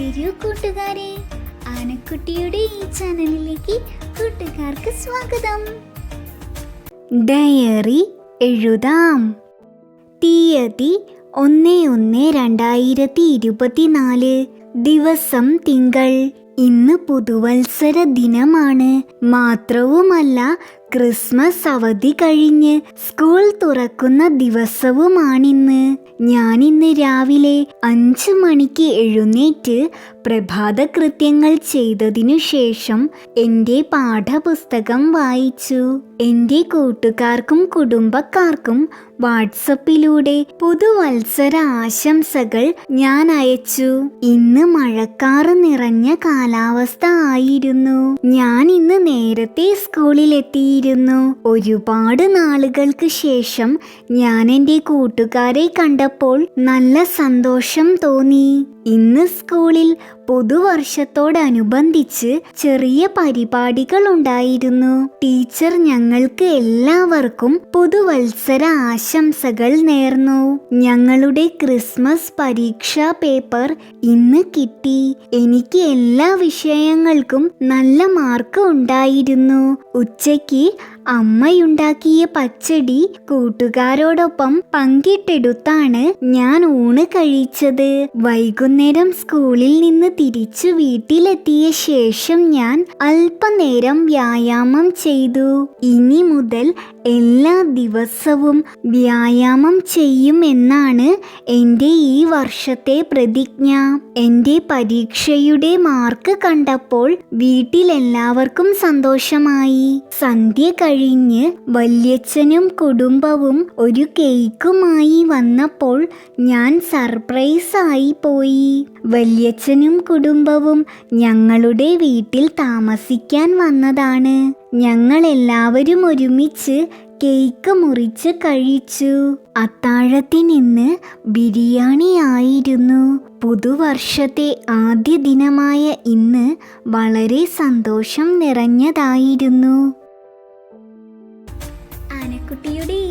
വരൂ കൂട്ടുകാരെ. ആനക്കുട്ടിയുടെ ഈ ചാനലിലേക്ക് കൂട്ടുകാർക്ക് സ്വാഗതം. ഡയറി എഴുതാം. തീയതി ഒന്ന് ഒന്ന് രണ്ടായിരത്തി ഇരുപത്തിനാല് ദിവസം തിങ്കൾ. ഇന്ന് പുതുവത്സര ദിനമാണ്. മാത്രവുമല്ല ക്രിസ്മസ് അവധി കഴിഞ്ഞ് സ്കൂൾ തുറക്കുന്ന ദിവസവുമാണിന്ന്. ഞാനിന്ന് രാവിലെ അഞ്ച് മണിക്ക് എഴുന്നേറ്റ് പ്രഭാത കൃത്യങ്ങൾ ചെയ്തതിനു ശേഷം എന്റെ പാഠപുസ്തകം വായിച്ചു. എന്റെ കൂട്ടുകാർക്കും കുടുംബക്കാർക്കും വാട്സപ്പിലൂടെ പുതുവത്സര ആശംസകൾ ഞാൻ അയച്ചു. ഇന്ന് മഴക്കാറ് നിറഞ്ഞ കാലാവസ്ഥ ആയിരുന്നു. ഞാൻ ഇന്ന് നേരത്തെ സ്കൂളിലെത്തിയിരുന്നു ഒരുപാട് നാളുകൾക്ക് ശേഷം ഞാൻ എന്റെ കൂട്ടുകാരെ കണ്ടപ്പോൾ നല്ല സന്തോഷം തോന്നി. ഇന്ന് സ്കൂളിൽ പുതുവർഷത്തോടനുബന്ധിച്ച് ചെറിയ പരിപാടികൾ ഉണ്ടായിരുന്നു. ടീച്ചർ ഞങ്ങൾക്ക് എല്ലാവർക്കും പുതുവത്സര ആശംസകൾ നേർന്നു. ഞങ്ങളുടെ ക്രിസ്മസ് പരീക്ഷാ പേപ്പർ ഇന്ന് കിട്ടി. എനിക്ക് എല്ലാ വിഷയങ്ങൾക്കും നല്ല മാർക്ക് ഉണ്ടായിരുന്നു. ഉച്ചയ്ക്ക് はい。അമ്മയുണ്ടാക്കിയ പച്ചടി കൂട്ടുകാരോടൊപ്പം പങ്കിട്ടെടുത്താണ് ഞാൻ ഊണ് കഴിച്ചത്. വൈകുന്നേരം സ്കൂളിൽ നിന്ന് തിരിച്ചു വീട്ടിലെത്തിയ ശേഷം ഞാൻ അല്പനേരം വ്യായാമം ചെയ്തു. ഇനി മുതൽ എല്ലാ ദിവസവും വ്യായാമം ചെയ്യുമെന്നാണ് എന്റെ ഈ വർഷത്തെ പ്രതിജ്ഞ. എന്റെ പരീക്ഷയുടെ മാർക്ക് കണ്ടപ്പോൾ വീട്ടിലെല്ലാവർക്കും സന്തോഷമായി. സന്ധ്യ കഴിഞ്ഞ് വല്യച്ഛനും കുടുംബവും ഒരു കേക്കുമായി വന്നപ്പോൾ ഞാൻ സർപ്രൈസ് ആയി പോയി. വല്യച്ഛനും കുടുംബവും ഞങ്ങളുടെ വീട്ടിൽ താമസിക്കാൻ വന്നതാണ്. ഞങ്ങൾ എല്ലാവരും ഒരുമിച്ച് കേക്ക് മുറിച്ച് കഴിച്ചു. അത്താഴത്തിനിന്ന് ബിരിയാണി ആയിരുന്നു. പുതുവർഷത്തെ ആദ്യ ദിനമായ ഇന്ന് വളരെ സന്തോഷം നിറഞ്ഞതായിരുന്നു.